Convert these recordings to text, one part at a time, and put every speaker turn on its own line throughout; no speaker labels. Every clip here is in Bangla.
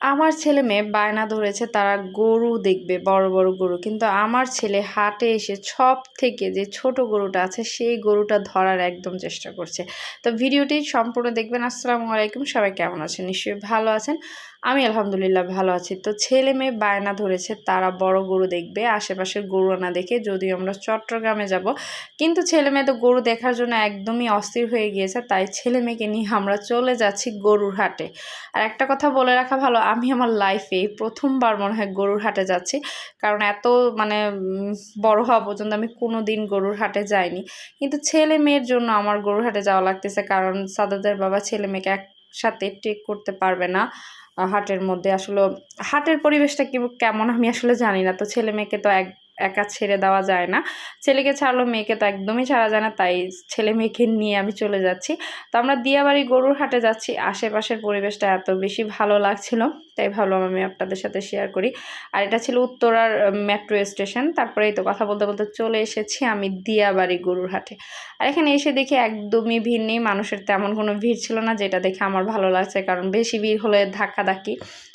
আমার ছেলে মেয়ে বায়না ধরেছে, তারা গরু দেখবে, বড় বড় গরু। কিন্তু আমার ছেলে হাটে এসে সব থেকে যে ছোট গরুটা আছে, সেই গরুটা ধরার একদম চেষ্টা করছে। তো ভিডিওটি সম্পূর্ণ দেখবেন। আসসালামু আলাইকুম। সবাই কেমন আছেন? নিশ্চয়ই ভালো আছেন। আমি আলহামদুলিল্লাহ ভালো আছি। তো ছেলে মেয়ে বায়না ধরেছে, তারা বড় গরু দেখবে আশেপাশের গরু না দেখে, যদিও আমরা চট্টগ্রামে যাব। কিন্তু ছেলে মেয়ে তো গরু দেখার জন্য একদমই অস্থির হয়ে গিয়েছে, তাই ছেলে মেয়েকে নিয়ে আমরা চলে যাচ্ছি গরুর হাটে। আর একটা কথা বলে রাখা ভালো আমি আমার লাইফে প্রথমবার মনে হয় গরুর হাটে যাচ্ছি। কারণ এত মানে বড় হওয়া পর্যন্ত আমি কোনো দিন গরুর হাটে যাইনি। কিন্তু ছেলে মেয়ের জন্য আমার গরুর হাটে যাওয়া লাগতেছে। কারণ সাদাদের বাবা ছেলে মেয়েকে একসাথে টেক করতে পারবে না হাটের মধ্যে। আসলে হাটের পরিবেশটা কি, কেমন আমি আসলে জানি না। তো ছেলে মেয়েকে তো এক একা ছেড়ে দেওয়া যায় না। ছেলেকে ছাড়লো, মেয়েকে তো একদমই ছাড়া যায় না, তাই ছেলে মেয়েকে নিয়ে আমি চলে যাচ্ছি। তো আমরা দিয়াবাড়ি গরুর হাটে যাচ্ছি, আশেপাশের পরিবেশটা এত বেশি ভালো লাগছিল, তাই ভাবলাম আমি আপনাদের সাথে শেয়ার করি। আর এটা ছিল উত্তরার মেট্রো স্টেশন তারপরে এই তো কথা বলতে বলতে চলে এসেছি আমি দিয়াবাড়ি গরুর হাটে। আর এখানে এসে দেখি একদমই ভিড় নেই, মানুষের তেমন কোনো ভিড় ছিল না, যেটা দেখে আমার ভালো লাগছে, কারণ বেশি ভিড় হলে ধাক্কাধাক্কি।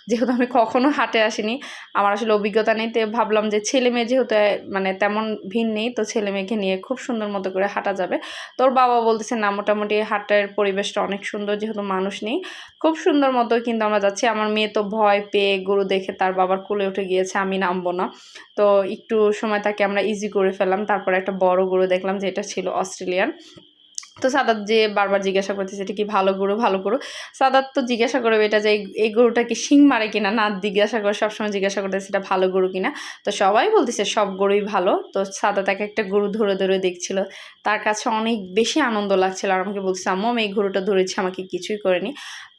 যেহেতু আমি কখনো হাটে আসিনি, আমার আসলে অভিজ্ঞতা নেই, তো ভাবলাম যে ছেলে মেয়ে যেহেতু মানে তেমন ভিড় নেই, তো ছেলে মেয়েকে নিয়ে খুব সুন্দর মতো করে হাঁটা যাবে। তোর বাবা বলতেছে, না, মোটামুটি হাঁটার পরিবেশটা অনেক সুন্দর, যেহেতু মানুষ নেই। খুব সুন্দর মতো কিন্তু আমরা যাচ্ছি। আমার মেয়ে তো ভয় পেয়ে গরু দেখে তার বাবার কুলে উঠে গিয়েছে, আমি নামবো না। তো একটু সময় তাকে আমরা ইজি করে ফেলাম তারপর একটা বড় গরু দেখলাম যে এটা ছিল অস্ট্রেলিয়ান। তো সাদাত যে বারবার জিজ্ঞাসা করতেছে, এটা কি ভালো গরু? ভালো গরু? সাদাত তো জিজ্ঞাসা করবে এটা যে এই গরুটা কি শিং মারে কিনা? না, জিজ্ঞাসা করে, সবসময় জিজ্ঞাসা করতেছে, এটা ভালো গরু কিনা? তো সবাই বলতেছে, সব গরুই ভালো। তো সাদাত এক একটা গরু ধরে ধরে দেখছিল। তার কাছে অনেক বেশি আনন্দ লাগছিল আর আমাকে বলছে আম্মু, আমি এই গরুটা ধরেছি, আমাকে কিছুই করেনি।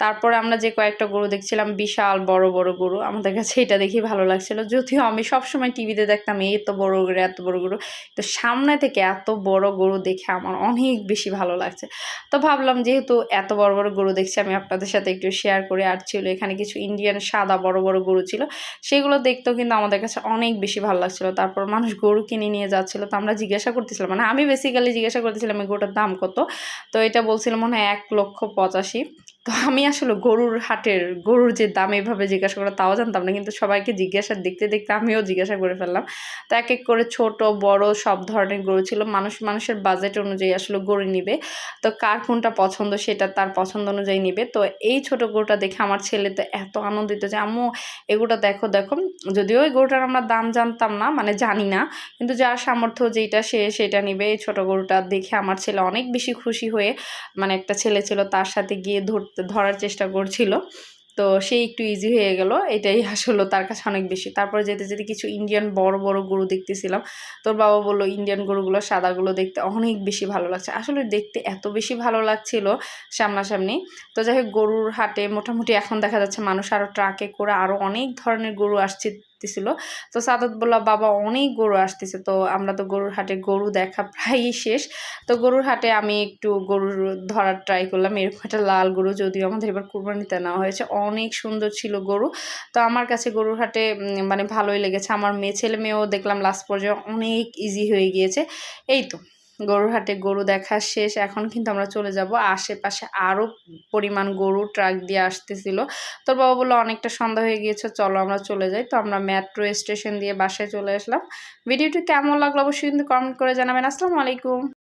তারপরে আমরা যে কয়েকটা গরু দেখছিলাম, বিশাল, বড় বড় গরু, আমাদের কাছে এটা দেখি ভালো লাগছিল। যদিও আমি সবসময় টিভিতে দেখতাম, এই এত বড় গরু, এত বড় গরু। তো সামনে থেকে এত বড় গরু দেখে আমার অনেক বেশি ভালো লাগছে। তো ভাবলাম যেহেতু এত বড় বড় গরু দেখছি, আমি আপনাদের সাথে একটু শেয়ার করে। আর ছিল এখানে কিছু ইন্ডিয়ান সাদা বড় বড় গরু ছিল। সেগুলো দেখতেও কিন্তু আমাদের কাছে অনেক বেশি ভালো লাগছিল। তারপর মানুষ গরু কিনে নিয়ে যাচ্ছিল। তো আমরা জিজ্ঞাসা করতেছিলাম মানে আমি বেসিক্যালি জিজ্ঞাসা করতেছিলাম গরুটার দাম কত? তো এটা বলছিল মনে হয় এক লক্ষ পঁচাশি। তো আমি আসলে গরুর হাটের, গরুর যে দাম এইভাবে জিজ্ঞাসা করা তাও জানতাম না, কিন্তু সবাইকে জিজ্ঞাসা দেখতে দেখতে আমিও জিজ্ঞাসা করে ফেললাম। তো এক এক করে ছোট, বড় সব ধরনের গরু ছিল। মানুষ, মানুষের বাজেট অনুযায়ী আসলে গরু নিবে। তো কার কোনটা পছন্দ সেটা তার পছন্দ অনুযায়ী নিবে। তো এই ছোট গরুটা দেখে আমার ছেলে তো এত আনন্দিত যে, আম্মু এগুলোটা দেখো দেখো। যদিও ওই গরুটার আমরা দাম জানতাম না মানে জানি না, কিন্তু যার সামর্থ্য যেটা সে সেটা নিবে। এই ছোটো গরুটা দেখে আমার ছেলে অনেক বেশি খুশি হয়ে মানে একটা ছেলে ছিল, তার সাথে গিয়ে ধরতে ধরার চেষ্টা করছিল। তো সে একটু ইজি হয়ে গেল। এটাই আসলে তার কাছে অনেক বেশি। তারপরে যেতে যেতে কিছু ইন্ডিয়ান বড় বড় গরু দেখতেছিলাম। তোর বাবা বলল ইন্ডিয়ান গরুগুলো, সাদাগুলো দেখতে অনেক বেশি ভালো লাগছে। আসলে দেখতে এত বেশি ভালো লাগছিল সামনাসামনি। তো যাই হোক, গরুর হাটে মোটামুটি এখন দেখা যাচ্ছে মানুষ আরও ট্রাকে করে আরও অনেক ধরনের গরু আসছে আসতেছিল তো সাদত বলল, বাবা, অনেক গরু আসতেছে। তো আমরা তো গরুর হাটে গরু দেখা প্রায়ই শেষ। তো গরুর হাটে আমি একটু গরুর ধরার ট্রাই করলাম। এরকম একটা লাল গরু যদিও আমাদের এবার কুরবানিতে নেওয়া হয়েছে। অনেক সুন্দর ছিল গরু। তো আমার কাছে গরুর হাটে মানে ভালোই লেগেছে। আমার মেয়ে, ছেলে মেয়েও দেখলাম লাস্ট পর্যায়ে অনেক ইজি হয়ে গিয়েছে। এই তো। গরুর হাটে গরু দেখা শেষ। এখন কিন্তু আমরা চলে যাব। আশেপাশে আরও পরিমাণ গরু ট্রাক দিয়ে আসতেছিল। তোর বাবা বলল, অনেকটা সন্ধ্যা হয়ে গিয়েছে, চলো আমরা চলে যাই। তো আমরা মেট্রো স্টেশন দিয়ে বাসায় চলে আসলাম। ভিডিওটি কেমন লাগল অবশ্যই কিন্তু কমেন্ট করে জানাবেন। আসসালামু আলাইকুম।